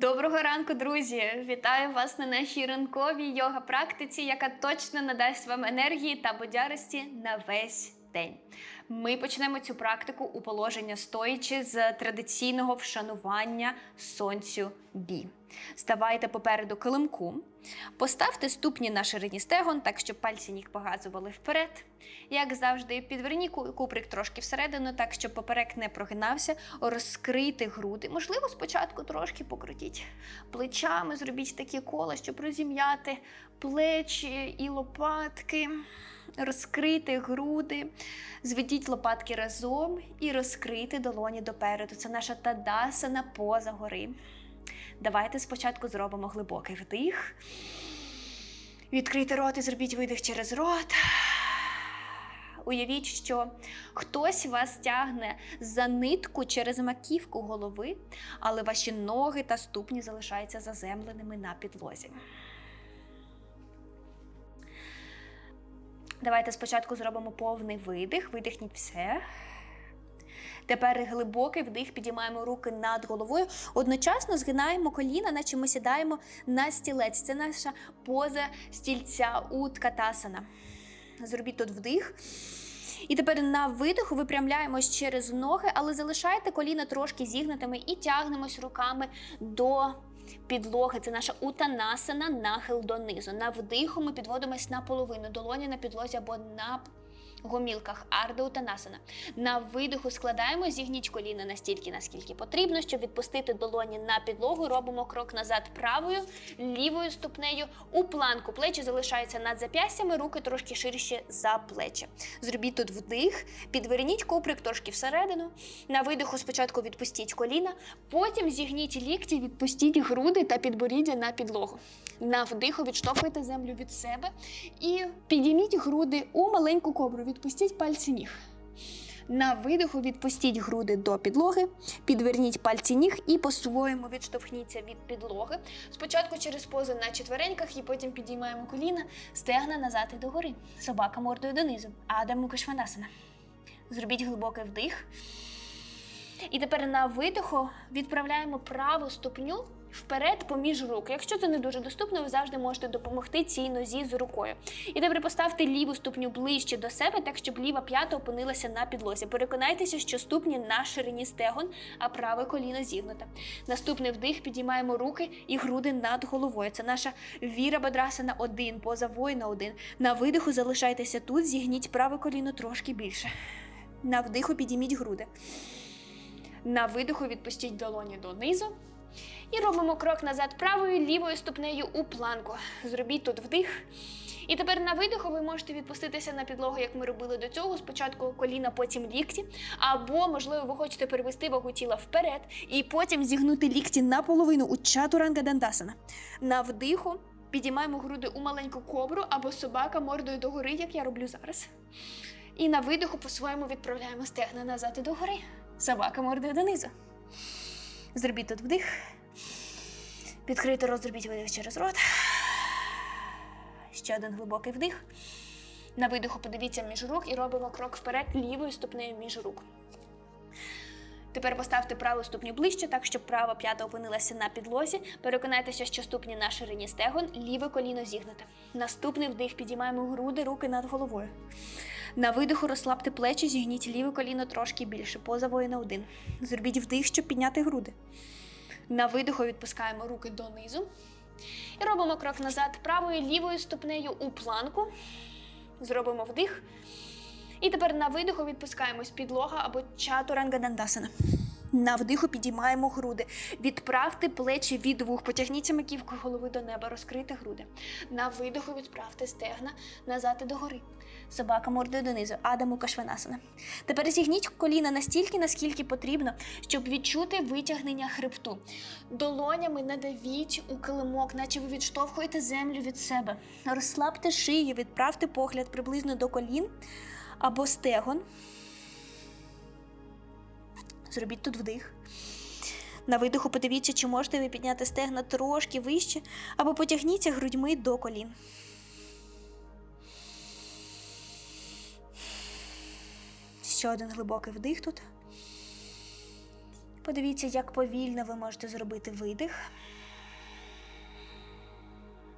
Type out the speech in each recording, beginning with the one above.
Доброго ранку, друзі! Вітаю вас на нашій ранковій йога практиці, яка точно надасть вам енергії та бодярості на весь день. Ми почнемо цю практику у положення стоячи з традиційного вшанування сонцю бі. Ставайте попереду килимку, поставте ступні на ширині стегон, так щоб пальці ніг показували вперед. Як завжди, підверніть куприк трошки всередину, так щоб поперек не прогинався, розкрити груди. Можливо, спочатку трошки покрутіть плечами, зробіть такі кола, щоб розім'яти плечі і лопатки, розкрити груди, зведіть лопатки разом і розкрити долоні допереду. Це наша тадасана поза гори. Давайте спочатку зробимо глибокий вдих. Відкрийте рот і зробіть видих через рот. Уявіть, що хтось вас тягне за нитку через маківку голови, але ваші ноги та ступні залишаються заземленими на підлозі. Давайте спочатку зробимо повний видих, видихніть все. Тепер глибокий вдих, підіймаємо руки над головою. Одночасно згинаємо коліна, наче ми сідаємо на стілець. Це наша поза стільця уткатасана. Зробіть тут вдих. І тепер на видиху випрямляємось через ноги, але залишайте коліна трошки зігнутими і тягнемось руками до підлоги. Це наша утанасана, нахил донизу. На вдиху ми підводимось на половину, долоні на підлозі або на гомілках, арда утанасана. На видиху складаємо, зігніть коліна настільки, наскільки потрібно, щоб відпустити долоні на підлогу. Робимо крок назад правою, лівою ступнею у планку. Плечі залишаються над зап'ястями, руки трошки ширші за плечі. Зробіть тут вдих, підверніть куприк трошки всередину. На видиху спочатку відпустіть коліна, потім зігніть лікті, відпустіть груди та підборіддя на підлогу. На вдиху відштовхуйте землю від себе і підійміть груди у маленьку кобру. Відпустіть пальці ніг. На видиху відпустіть груди до підлоги, підверніть пальці ніг і по-своєму відштовхніться від підлоги. Спочатку через позу на четвереньках і потім підіймаємо коліна, стегна назад і догори. Собака мордою донизу. Адам Мукашванасана. Зробіть глибокий вдих. І тепер на видиху відправляємо праву ступню вперед поміж рук. Якщо це не дуже доступно, ви завжди можете допомогти цій нозі з рукою. І тепер поставте ліву ступню ближче до себе, так щоб ліва п'ята опинилася на підлозі. Переконайтеся, що ступні на ширині стегон, а праве коліно зігнуте. Наступний вдих підіймаємо руки і груди над головою. Це наша віра бадрасана один, поза воїна один. На видиху залишайтеся тут, зігніть праве коліно трошки більше. На вдиху підійміть груди. На видиху відпустіть долоні донизу. І робимо крок назад правою, лівою ступнею у планку. Зробіть тут вдих. І тепер на видиху ви можете відпуститися на підлогу, як ми робили до цього. Спочатку коліна, потім лікті. Або, можливо, ви хочете перевести вагу тіла вперед і потім зігнути лікті наполовину у чатуранга дандасана. На вдиху підіймаємо груди у маленьку кобру або собака мордою догори, як я роблю зараз. І на видиху по-своєму відправляємо стегна назад і догори. Собака мордою донизу. Зробіть тут вдих. Відкрийте рот, зробіть видих через рот. Ще один глибокий вдих. На видиху подивіться між рук і робимо крок вперед лівою ступнею між рук. Тепер поставте праву ступню ближче, так щоб права п'ята опинилася на підлозі. Переконайтеся, що ступні на ширині стегон, ліве коліно зігнуте. Наступний вдих підіймаємо груди, руки над головою. На видиху розслабте плечі, зігніть ліве коліно трошки більше, поза воїна один. Зробіть вдих, щоб підняти груди. На видиху відпускаємо руки донизу. І робимо крок назад правою лівою ступнею у планку. Зробимо вдих. І тепер на видиху відпускаємось підлога або чатуранга дандасана. На вдиху підіймаємо груди. Відправте плечі від вух, потягніться маківку голови до неба, розкрийте груди. На видиху відправте стегна назад і догори. Собака мордою донизу, Адаму Кашванасана. Тепер зігніть коліна настільки, наскільки потрібно, щоб відчути витягнення хребту. Долонями надавіть у килимок, наче ви відштовхуєте землю від себе. Розслабте шию, відправте погляд приблизно до колін або стегон. Зробіть тут вдих. На видиху подивіться, чи можете ви підняти стегна трошки вище, або потягніться грудьми до колін. Ще один глибокий вдих тут. Подивіться, як повільно ви можете зробити видих.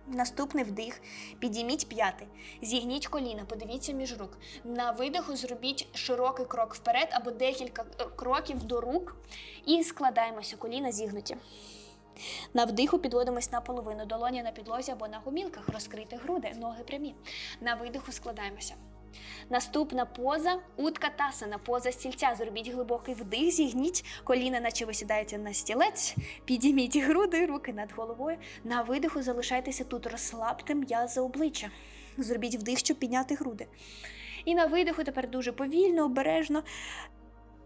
Наступний вдих. Підійміть п'яти. Зігніть коліна, подивіться між рук. На видиху зробіть широкий крок вперед або декілька е, кроків до рук. І складаємося, коліна зігнуті. На вдиху підводимось наполовину, долоні на підлозі або на гумілках, розкрити груди, ноги прямі. На видиху складаємося. Наступна поза утка тасана, поза стільця. Зробіть глибокий вдих, зігніть коліна, наче ви сідаєте на стілець, підійміть груди, руки над головою. На видиху залишайтеся тут, розслабте м'язи обличчя. Зробіть вдих, щоб підняти груди. І на видиху тепер дуже повільно, обережно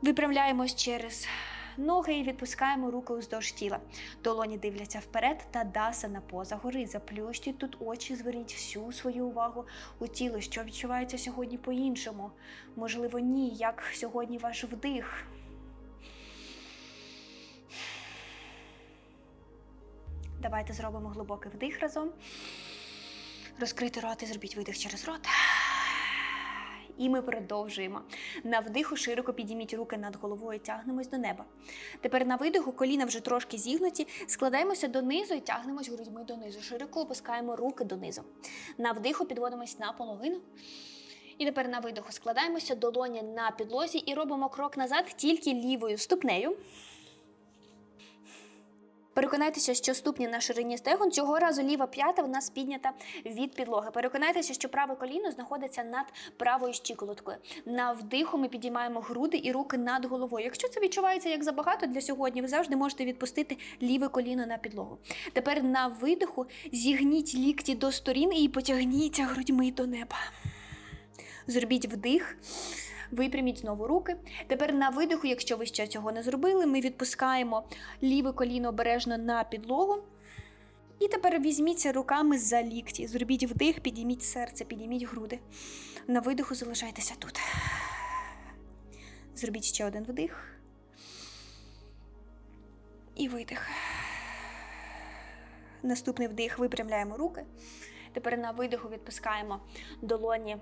випрямляємось через ноги і відпускаємо руки уздовж тіла. Долоні дивляться вперед та даса на поза гори. Заплющте тут очі, зверніть всю свою увагу у тіло, що відчувається сьогодні по-іншому. Можливо, ні, як сьогодні ваш вдих. Давайте зробимо глибокий вдих разом. Розкрити рот і зробіть видих через рот. І ми продовжуємо. На вдиху широко підійміть руки над головою, тягнемось до неба. Тепер на видиху коліна вже трошки зігнуті, складаємося донизу і тягнемось грудьми донизу. Широко опускаємо руки донизу. На вдиху підводимось наполовину. І тепер на видиху складаємося долоні на підлозі і робимо крок назад тільки лівою ступнею. Переконайтеся, що ступні на ширині стегон. Цього разу ліва п'ята в нас піднята від підлоги. Переконайтеся, що праве коліно знаходиться над правою щиколоткою. На вдиху ми підіймаємо груди і руки над головою. Якщо це відчувається як забагато для сьогодні, ви завжди можете відпустити ліве коліно на підлогу. Тепер на видиху зігніть лікті до сторін і потягніться грудьми до неба. Зробіть вдих. Випряміть знову руки. Тепер на видиху, якщо ви ще цього не зробили, ми відпускаємо ліве коліно обережно на підлогу. І тепер візьміться руками за лікті. Зробіть вдих, підійміть серце, підійміть груди. На видиху залишайтеся тут. Зробіть ще один вдих. І видих. Наступний вдих випрямляємо руки. Тепер на видиху відпускаємо долоні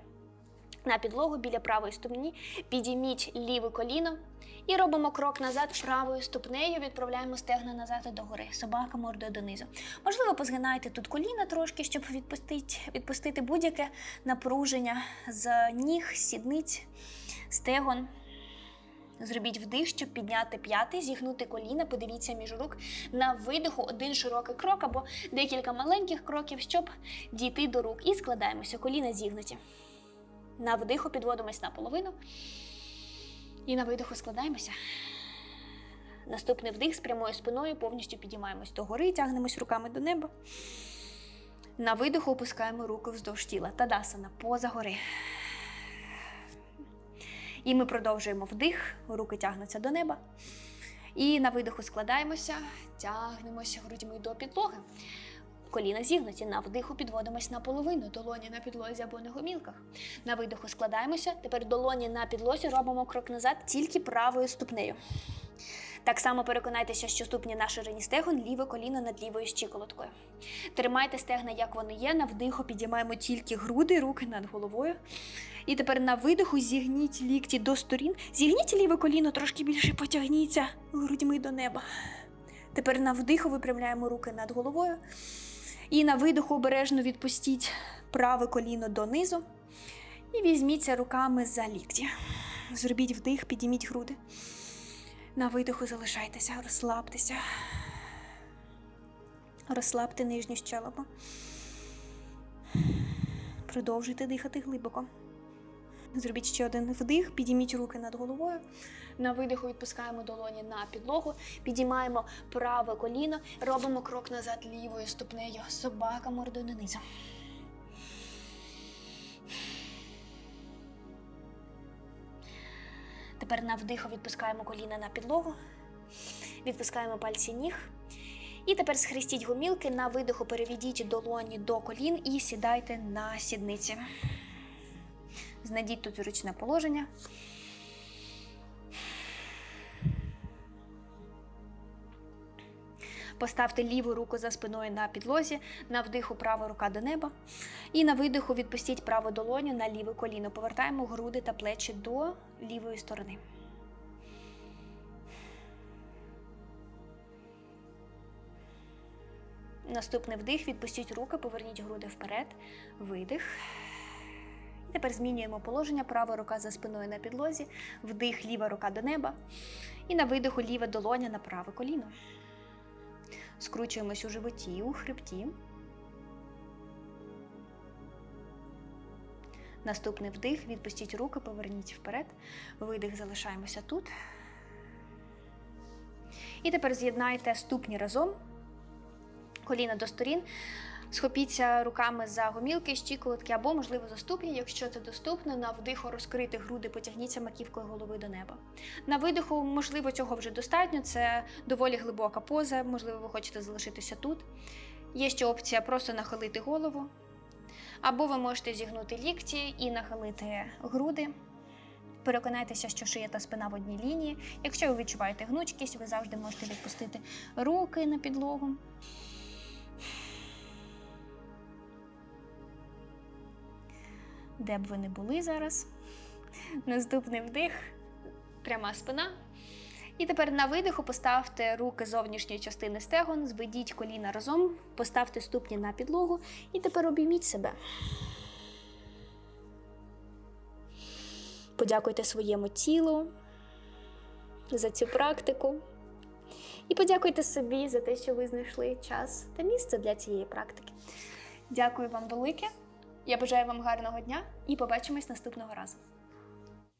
на підлогу біля правої ступні, підійміть ліве коліно і робимо крок назад правою ступнею, відправляємо стегна назад догори, собака мордою донизу. Можливо, позгинайте тут коліна трошки, щоб відпустити, відпустити будь-яке напруження з ніг, сідниць, стегон. Зробіть вдих, щоб підняти п'ятий, зігнути коліна, подивіться між рук. На видиху один широкий крок або декілька маленьких кроків, щоб дійти до рук. І складаємося, коліна зігнуті. На вдиху підводимось наполовину. І на видиху складаємося. Наступний вдих з прямою спиною повністю підіймаємось догори, тягнемось руками до неба. На видиху опускаємо руки вздовж тіла. Тадасана, поза гори. І ми продовжуємо вдих, руки тягнуться до неба. І на видиху складаємося, тягнемося грудьми до підлоги. Коліна зігнуті. На вдиху підводимось наполовину, долоні на підлозі або на гомілках. На видиху складаємося. Тепер долоні на підлозі робимо крок назад тільки правою ступнею. Так само переконайтеся, що ступні на ширині стегон, ліве коліно над лівою щиколоткою. Тримайте стегна, як вони є. На вдиху підіймаємо тільки груди, руки над головою. І тепер на видиху зігніть лікті до сторін. Зігніть ліве коліно трошки більше, потягніться грудьми до неба. Тепер на вдиху випрямляємо руки над головою. І на видиху обережно відпустіть праве коліно донизу. І візьміться руками за лікті. Зробіть вдих, підійміть груди. На видиху залишайтеся, розслабтеся. Розслабте нижню щелепу. Продовжуйте дихати глибоко. Зробіть ще один вдих, підійміть руки над головою. На видиху відпускаємо долоні на підлогу, підіймаємо праве коліно, робимо крок назад лівою ступнею. Собака мордою донизу. Тепер на вдиху відпускаємо коліна на підлогу, відпускаємо пальці ніг. І тепер схрестіть гомілки, на видиху переведіть долоні до колін і сідайте на сідниці. Знайдіть тут зручне положення. Поставте ліву руку за спиною на підлозі, на вдиху права рука до неба. І на видиху відпустіть праву долоню на ліве коліно. Повертаємо груди та плечі до лівої сторони. Наступний вдих, відпустіть руки, поверніть груди вперед, видих. Тепер змінюємо положення. Права рука за спиною на підлозі, вдих, ліва рука до неба. І на видиху ліва долоня на праве коліно. Скручуємось у животі, у хребті. Наступний вдих, відпустіть руки, поверніть вперед. Видих, залишаємося тут. І тепер з'єднайте ступні разом, коліна до сторін. Схопіться руками за гомілки, щиколотки або, можливо, за ступні, якщо це доступно. На вдиху розкрити груди, потягніться маківкою голови до неба. На видиху, можливо, цього вже достатньо. Це доволі глибока поза. Можливо, ви хочете залишитися тут. Є ще опція просто нахилити голову. Або ви можете зігнути лікті і нахилити груди. Переконайтеся, що шия та спина в одній лінії. Якщо ви відчуваєте гнучкість, ви завжди можете відпустити руки на підлогу. Де б ви не були зараз. Наступний вдих, пряма спина. І тепер на видиху поставте руки зовнішньої частини стегон, зведіть коліна разом, поставте ступні на підлогу і тепер обійміть себе. Подякуйте своєму тілу за цю практику. І подякуйте собі за те, що ви знайшли час та місце для цієї практики. Дякую вам велике. Я бажаю вам гарного дня і побачимось наступного разу.